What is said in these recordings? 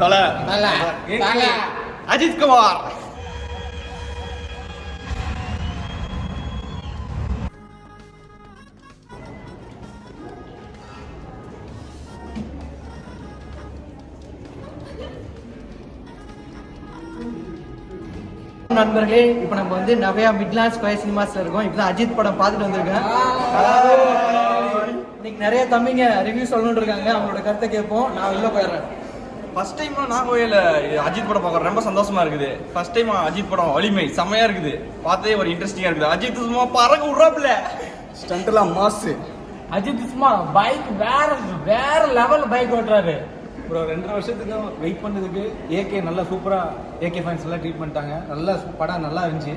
தல. அஜித் குமார். நண்பர்களே இப்போ நம்ம வந்து நவையா மிட்லாண்ட் ஸ்கொயர் சினிமாஸ்ல இருக்கோம். இப்போ அஜித் படம் பார்த்துட்டு வந்திருக்கேன். இன்னைக்கு நிறைய தம்பிங்க ரிவ்யூ சொல்லணும்னு இருக்காங்க. அவங்களோட கருத்தை கேட்போம். நான் வெளில போயிடுறேன். ஃபர்ஸ்ட் டைம் நான் கோயில அஜித் படம் பார்க்குறேன். ரொம்ப சந்தோஷமா இருக்குது. ஃபர்ஸ்ட் டைம் அஜித் படம் வலிமை செம்மையா இருக்குது. பார்த்தே ஒரு இன்ட்ரெஸ்டிங்கா இருக்குது. அஜித் சும்மா பறக்க விட்றாப்புல. ஸ்டண்ட்லாம் மாசு. அஜித் சும்மா பைக் வேற வேற லெவல் பைக் ஓட்டுறாரு. ப்ரோ ரெண்டரை வருஷத்துக்கு வெயிட் பண்ணதுக்கு ஏகே நல்லா சூப்பராக ஏகே ஃபேன்ஸ் எல்லாம் ட்ரீட் பண்ணிட்டாங்க. நல்லா படம் நல்லா இருந்துச்சு.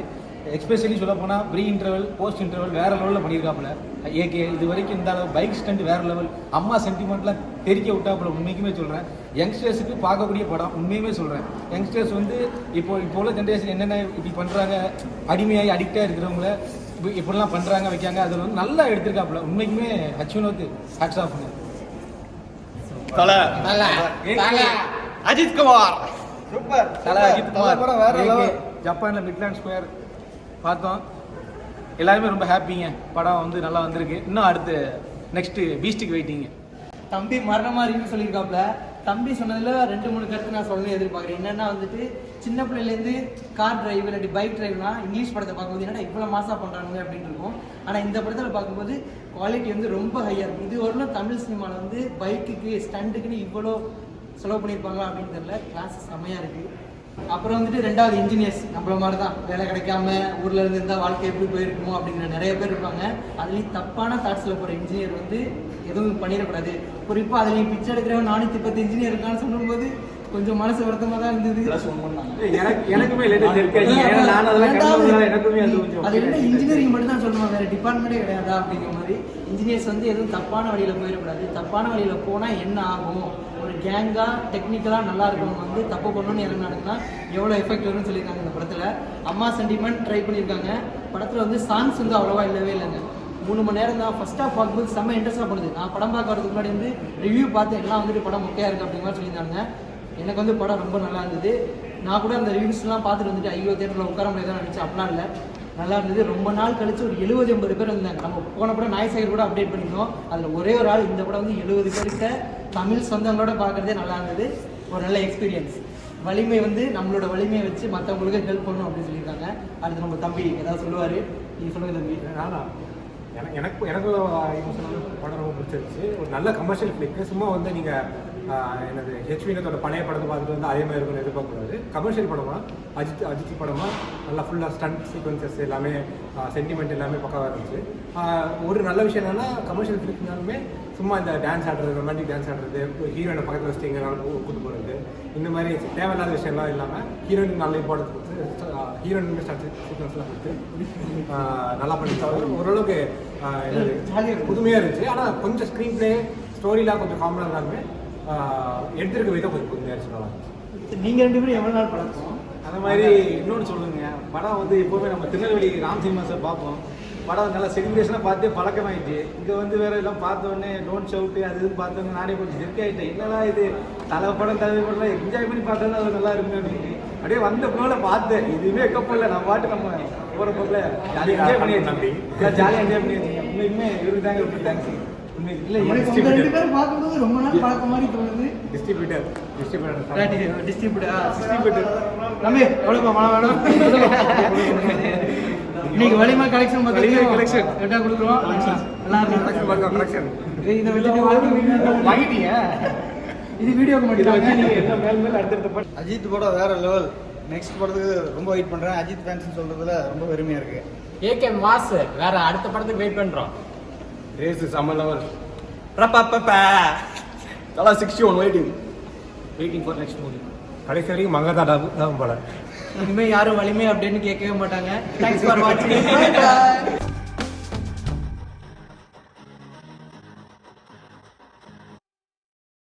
எக்ஸ்பெஷலி சொல்ல போனால் ப்ரீ இன்டர்வல் போஸ்ட் இன்டர்வல் வேற லெவலில் பண்ணியிருக்காப்புல ஏகே இது வரைக்கும் இந்த அளவு பைக் ஸ்டண்ட் வேற லெவல் அம்மா சென்டிமெண்ட்லாம் தெரிக்க விட்டாப்புல உண்மைக்குமே சொல்கிறேன் யங்ஸ்டர்ஸுக்கு பார்க்கக்கூடிய படம் உண்மையுமே சொல்கிறேன் யங்ஸ்டர்ஸ் வந்து இப்போ இப்போ உள்ள ஜென்ரேஷன் என்னென்ன இப்படி பண்ணுறாங்க அடிமையாகி அடிக்டாக இருக்கிறவங்கள இப்ப- இப்படிலாம் பண்ணுறாங்க வைக்காங்க அதில் வந்து நல்லா எடுத்திருக்காப்புல. உண்மைக்குமே ஹச்சுனோத்து hats of Thala. Thala, Thala. Ajith Kumar. Super. Thala Ajith Kumar. ஜப்பான்ல மிட்லாண்ட் ஸ்கொயர் பார்த்தோம். எல்லாருமே ரொம்ப ஹாப்பிங்க படம் வந்து நல்லா வந்திருக்கு. இன்னும் அடுத்து நெக்ஸ்ட் பீஸ்ட்டுக்கு வெயிட்டிங்க தம்பி மரணமா மாதிரி சொல்லியிருக்காப்ல. தம்பி சொன்னதுல ரெண்டு மூணு கருத்து நான் சொல்லணும் எதிர்பார்க்குறேன். என்னன்னா வந்துட்டு சின்ன பிள்ளைலேருந்து கார் டிரைவ் இல்லாட்டி பைக் டிரைவ்னா இங்கிலீஷ் படத்தை பார்க்கும்போது என்னடா இவ்வளோ மாசா பண்ணுறாங்க அப்படின்னு இருக்கும். ஆனால் இந்த படத்தில் பார்க்கும்போது குவாலிட்டி வந்து ரொம்ப ஹையாக இருக்கும். இது வரலாம் தமிழ் சினிமாவில் வந்து பைக்குக்கு ஸ்டண்ட்டுக்குன்னு இவ்வளோ செலவு பண்ணியிருப்பாங்களா அப்படின்னு தெரியல. கிளாஸ் செம்மையாக இருக்குது அப்புறம் வந்துட்டு ரெண்டாவது இன்ஜினியர்ஸ் நம்மள மாதிரி தான் வேலை கிடைக்காம ஊர்ல இருந்து இருந்தால் வாழ்க்கை எப்படி போயிருக்குமோ அப்படிங்கிற நிறைய பேர் இருப்பாங்க. அதுலேயும் தப்பான தாட்ஸில் போகிற இன்ஜினியர் வந்து எதுவும் பண்ணிடக்கூடாது. குறிப்பாக அதுலேயும் பிச்சை எடுக்கிறவன் நானூற்றி பத்து இன்ஜினியர் இருக்கான்னு சொல்லும்போது கொஞ்சம் மனசு வருத்தமாக தான் இருந்தது. எனக்கு எனக்குமே லேட்டஸ்ட் இருக்கு ஏன்னா நான் அதெல்லாம் ரெண்டாவது, கண்டதுனால எனக்குமே அது கொஞ்சம் அது என்ன இன்ஜினியரிங் மட்டும் தான் சொல்லணும் வேற டிபார்ட்மெண்ட்டே கிடையாதா அப்படிங்கிற மாதிரி. இன்ஜினியர்ஸ் வந்து எதுவும் தப்பான வழியில போயிடக்கூடாது. தப்பான வழியில போனா என்ன ஆகும்? ஒரு கேங்கா டெக்னிக்கலா நல்லா இருக்கவங்க வந்து தப்பு பண்ணணும்னு இறங்கினாங்கன்னா எவ்வளவு எஃபெக்ட் வரும்னு சொல்லியிருக்காங்க இந்த படத்துல. அம்மா சென்டிமெண்ட் ட்ரை பண்ணியிருக்காங்க. படத்துல வந்து சாங்ஸ் வந்து அவ்வளவா இல்லவே இல்லைங்க. மூணு மணி நேரம் தான் ஃபர்ஸ்ட் ஆஃப் பார்க்கும்போது செம்ம இன்ட்ரெஸ்டாக பண்ணுது நான் படம் பார்க்க வரதுக்கு முன்னாடி வந்து ரிவ்யூ பார்த்து எல்லாம் வந்துட்டு படம் மொக்கையா இருக்கு அப்படிங்கிற மாதிரி சொல்லியிருந்தாங்க. எனக்கு வந்து படம் ரொம்ப நல்லா இருந்தது. நான் கூட அந்த ரிவ்யூஸ்லாம் பார்த்துட்டு வந்துட்டு ஐயோ தேட்டரில் உட்கார முடியாதான் நினச்சேன். அப்படிலாம் இல்லை. நல்லா இருந்தது. ரொம்ப நாள் கழிச்சு ஒரு எழுபது எண்பது பேர் இருந்தாங்க நம்ம போன படம் நாய் கூட அப்டேட் பண்ணியிருந்தோம். அதில் ஒரே ஒரு ஆள் இந்த படம் வந்து எழுபது பேர்கிட்ட தமிழ் சொந்தங்களோட பார்க்குறதே நல்லா இருந்தது. ஒரு நல்ல எக்ஸ்பீரியன்ஸ் வலிமை வந்து நம்மளோட வலிமையை வச்சு மற்றவங்களுக்கு ஹெல்ப் பண்ணணும் அப்படின்னு சொல்லியிருக்காங்க. அடுத்து நம்ம தம்பி ஏதாவது சொல்லுவார். நீ சொல்லுங்க தம்பி. நானா? எனக்கு எனக்கு எனக்கு படம் ரொம்ப பிடிச்சிருச்சு ஒரு நல்ல கமர்ஷியல் ஃபிளிக்கு சும்மா வந்து நீங்கள் எனது ஹெச்வினத்தோட பழைய படத்தை பார்த்துட்டு வந்து அதே மாதிரி இருக்கும்னு எதிர்பார்க்கக்கூடாது. கமர்ஷியல் படமா? அஜித் அஜித் படமா? நல்லா ஃபுல்லாக ஸ்டண்ட் சீக்வன்சஸ் எல்லாமே சென்டிமெண்ட் எல்லாமே பக்காவாக இருந்துச்சு. ஒரு நல்ல விஷயம் என்னன்னா கமர்ஷியல் ஃபிளிக்னாலுமே சும்மா இந்த டான்ஸ் ஆடுறது ரொமான்டிக் டான்ஸ் ஆடுறது ஹீரோயினை பக்கத்தில் வச்சுட்டு எங்கேனாலும் கூட்டு போகிறது இந்த மாதிரி தேவையில்லாத விஷயம்லாம் இல்லாமல் ஹீரோயின் நல்ல இம்பார்ட்டன்ஸ் கொடுத்து ஹீரோயின் ஸ்டார்ட் சீக்வன்ஸ்லாம் கொடுத்து நல்லா பண்ணிட்டாங்க ஓரளவுக்கு என்னது, புதுமையாக இருந்துச்சு. ஆனால் கொஞ்சம் ஸ்க்ரீன் ப்ளே ஸ்டோரிலாம் கொஞ்சம் காமனாக இருந்தாலுமே எடுத்திருக்க விதம் கொஞ்சம் புதுமையாக இருந்துச்சு நல்லா இருந்துச்சு. நீங்க ரெண்டு பேரும் எவ்வளவு நாள் பழக்கம்? அந்த மாதிரி இன்னொன்று சொல்லுங்க. படம் வந்து எப்போவுமே நம்ம திருநெல்வேலி ராம் சினிமாஸை பார்ப்போம். படம் நல்லா செலிப்ரேஷனாக பார்த்தே பழக்கமாயிட்டு இங்கே வந்து வேற எல்லாம் பார்த்த உடனே டோன்ட் ஷவுட்டு அது இதுன்னு பார்த்தோன்னே நானே கொஞ்சம் ஜெர்க் ஆகிட்டேன் என்னடா இது? தலை படம் தலைவி படம் என்ஜாய் பண்ணி பார்த்தா அது நல்லா இருக்கும் அப்படின்ட்டு. அப்படியே வந்த ஃப்ளோவில் பார்த்தேன். இதுவுமே எக்கப்போ இல்லை நம்ம பாட்டு நம்ம போகிற போக்கில் ஜாலியாக என்ஜாய் பண்ணி தம்பி. ஜாலியாக என்ஜாய் பண்ணி வச்சுக்கோங்க உண்மையுமே இவருக்கு தாங்க ரொம்ப தேங்க்ஸ் ரெண்டு இன்னைக்கு வலிமை கலெக்ஷன் collection. கரெக்டாக கொடுக்குறோம் நல்லா இருக்கும் கலெக்ஷன் இதை வச்சுட்டு வாங்கிட்டீங்க இது வீடியோக்கு இதை மட்டும் அஜித் படம் வேற லெவல் நெக்ஸ்ட் படத்துக்கு ரொம்ப வெயிட் பண்றேன் அஜித் ஃபேன்ஸ் சொல்றதுல ரொம்ப பெருமையா இருக்கு ஏகே மாஸ் வேற அடுத்த படத்துக்கு வெயிட் பண்றோம் ரேஸ் செம்ம level ரப்பப்பப்பா Thala sixty one waiting waiting for next movie கடைசி வரைக்கும் மங்கதா தான் போல. இனிமே யாரும் வலிமை அப்படின்னு கேட்கவே மாட்டாங்க. தேங்க்ஸ் ஃபார் வாட்சிங்